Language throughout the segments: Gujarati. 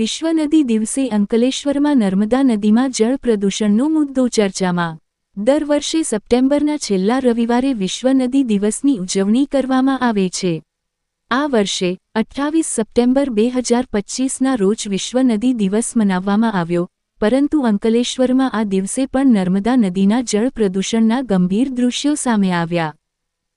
વિશ્વ નદી દિવસે અંકલેશ્વરમાં નર્મદા નદીમાં જળ પ્રદૂષણનો મુદ્દો ચર્ચામાં. દર વર્ષે સપ્ટેમ્બરના છેલ્લા રવિવારે વિશ્વ નદી દિવસની ઉજવણી કરવામાં આવે છે. આ વર્ષે, અઠ્ઠાવીસ સપ્ટેમ્બર બે હજાર પચ્ચીસના રોજ વિશ્વ નદી દિવસ મનાવવામાં આવ્યો, પરંતુ અંકલેશ્વરમાં આ દિવસે પણ નર્મદા નદીના જળ પ્રદૂષણના ગંભીર દૃશ્યો સામે આવ્યા.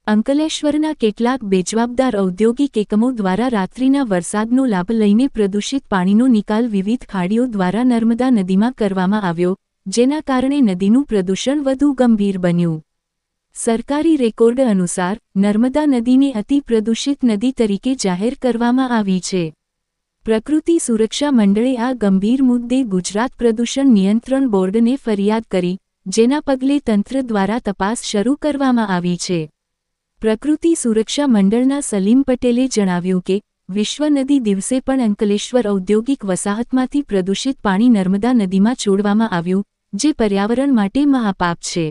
અંકલેશ્વરના કેટલાક બેજવાબદાર ઔદ્યોગિક એકમો દ્વારા રાત્રિના વરસાદનો લાભ લઈને પ્રદૂષિત પાણીનો નિકાલ વિવિધ ખાડીઓ દ્વારા નર્મદા નદીમાં કરવામાં આવ્યો, જેના કારણે નદીનું પ્રદૂષણ વધુ ગંભીર બન્યું. સરકારી રેકોર્ડ અનુસાર, નર્મદા નદીને અતિ પ્રદૂષિત નદી તરીકે જાહેર કરવામાં આવી છે. પ્રકૃતિ સુરક્ષા મંડળે આ ગંભીર મુદ્દે ગુજરાત પ્રદૂષણ નિયંત્રણ બોર્ડને ફરિયાદ કરી, જેના પગલે તંત્ર દ્વારા તપાસ શરૂ કરવામાં આવી છે. પ્રકૃતિ સુરક્ષા મંડળના સલીમ પટેલે જણાવ્યું કે વિશ્વ નદી દિવસે પણ અંકલેશ્વર ઔદ્યોગિક વસાહતમાંથી પ્રદૂષિત પાણી નર્મદા નદીમાં છોડવામાં આવ્યું, જે પર્યાવરણ માટે મહાપાપ છે.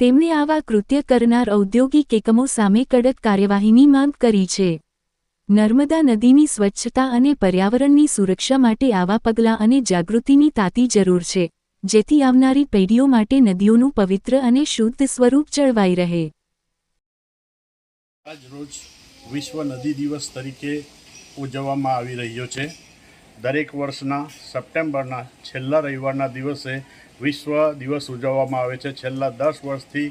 તેમણે આવા કૃત્ય કરનાર ઔદ્યોગિક એકમો સામે કડક કાર્યવાહીની માંગ કરી છે. નર્મદા નદીની સ્વચ્છતા અને પર્યાવરણની સુરક્ષા માટે આવા પગલાં અને જાગૃતિની તાતી જરૂર છે, જેથી આવનારી પેઢીઓ માટે નદીઓનું પવિત્ર અને શુદ્ધ સ્વરૂપ જળવાઈ રહે. આજ રોજ વિશ્વ નદી દિવસ તરીકે ઉજવવામાં આવી રહ્યો છે. દરેક વર્ષના સપ્ટેમ્બરના છેલ્લા રવિવારના દિવસે વિશ્વ દિવસ ઉજવવામાં આવે છે. છેલ્લા દસ વર્ષથી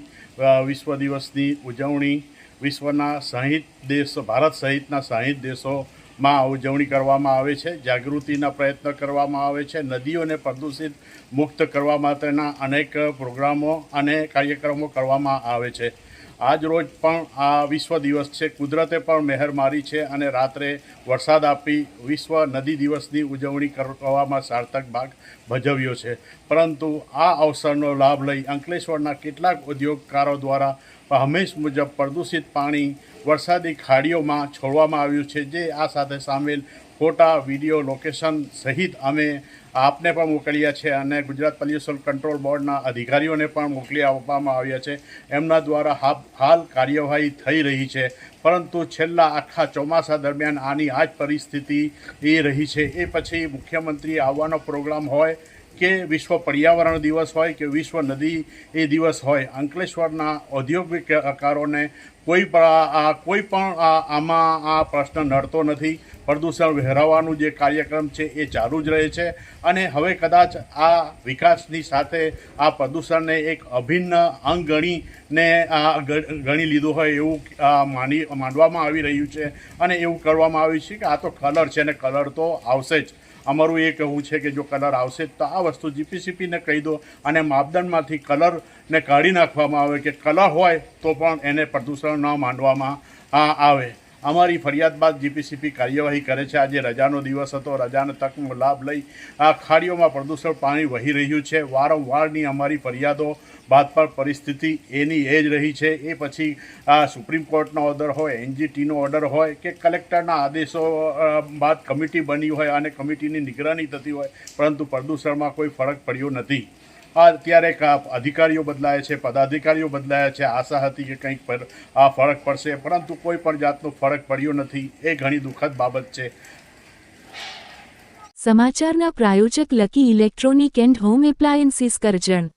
વિશ્વ દિવસની ઉજવણી વિશ્વના સાહીઠ દેશો, ભારત સહિતના સાહીઠ દેશોમાં ઉજવણી કરવામાં આવે છે. જાગૃતિના પ્રયત્ન કરવામાં આવે છે. નદીઓને પ્રદૂષિત મુક્ત કરવા માટેના અનેક પ્રોગ્રામો અને કાર્યક્રમો કરવામાં આવે છે. આજ રોજ પણ આ વિશ્વ દિવસ છે. કુદરતે પણ મહેર મારી છે અને રાત્રે વરસાદ આપી વિશ્વ નદી દિવસની ઉજવણી કરવામાં સાર્થક ભાગ ભજવ્યો છે. પરંતુ આ અવસરનો લાભ લઈ અંકલેશ્વરના કેટલાક ઉદ્યોગકારો દ્વારા હંમેશ મુજબ પ્રદૂષિત પાણી વરસાદી ખાડીઓમાં છોડવામાં આવ્યું છે, જે આ સાથે સામેલ ફોટા, વીડિયો લોકેશન સહિત અમે આપને પણ મોકલ્યા છે અને ગુજરાત પોલ્યુશન કંટ્રોલ બોર્ડના અધિકારીઓને પણ મોકલી આપવામાં આવ્યા છે. એમના દ્વારા હાલ કાર્યવાહી થઈ રહી છે. પરંતુ છેલ્લા આખા ચોમાસા દરમિયાન આની આ જ પરિસ્થિતિ એ રહી છે. એ પછી મુખ્યમંત્રી આવવાનો પ્રોગ્રામ હોય કે વિશ્વ પર્યાવરણ દિવસ હોય કે વિશ્વ નદી એ દિવસ હોય, અંકલેશ્વરના ઔદ્યોગિકકારોને કોઈ પણ આ કોઈ પણ આમાં આ પ્રશ્ન નડતો નથી. પ્રદૂષણ વહેરાવાનું જે કાર્યક્રમ છે એ ચાલુ જ રહે છે અને હવે કદાચ આ વિકાસની સાથે આ પ્રદૂષણને એક અભિન્ન અંગ ગણીને ગણી લીધું હોય એવું માની, માનવામાં આવી રહ્યું છે અને એવું કરવામાં આવ્યું છે કે આ તો કલર છે અને કલર તો આવશે જ. અમારું એ કહેવું છે કે જો કલર આવશે તો આ વસ્તુ જીપીસીપીને કહી દો અને માપદંડમાંથી કલરને કાઢી નાખવામાં આવે કે કલર હોય તો પણ એને પ્રદૂષણ ન માનવામાં આવે. અમારી ફરિયાદ બાદ જીપીસીપી કાર્યવાહી કરે છે. આજે રજાનો દિવસ હતો. રજાના તકનો લાભ લઈ આ ખાડીઓમાં પ્રદૂષણ પાણી વહી રહ્યું છે. વારંવારની અમારી ફરિયાદો બાદ પર પરિસ્થિતિ એની એ જ રહી છે. એ પછી આ સુપ્રીમ કોર્ટનો ઓર્ડર હોય, એનજીટીનો ઓર્ડર હોય કે કલેક્ટરના આદેશો બાદ કમિટી બની હોય અને કમિટીની નિગરાની થતી હોય, પરંતુ પ્રદૂષણમાં કોઈ ફરક પડ્યો નથી. અત્યારે અધિકારીઓ બદલાય છે, પદાધિકારીઓ બદલાયા છે. આશા હતી કે કંઈક પર આ ફરક પડશે, પરંતુ કોઈ પણ જાતનો ફરક પડ્યો નથી. એ ઘણી દુઃખદ બાબત છે. સમાચારના પ્રાયોજક Lucky Electronic and Home Appliances Karjan.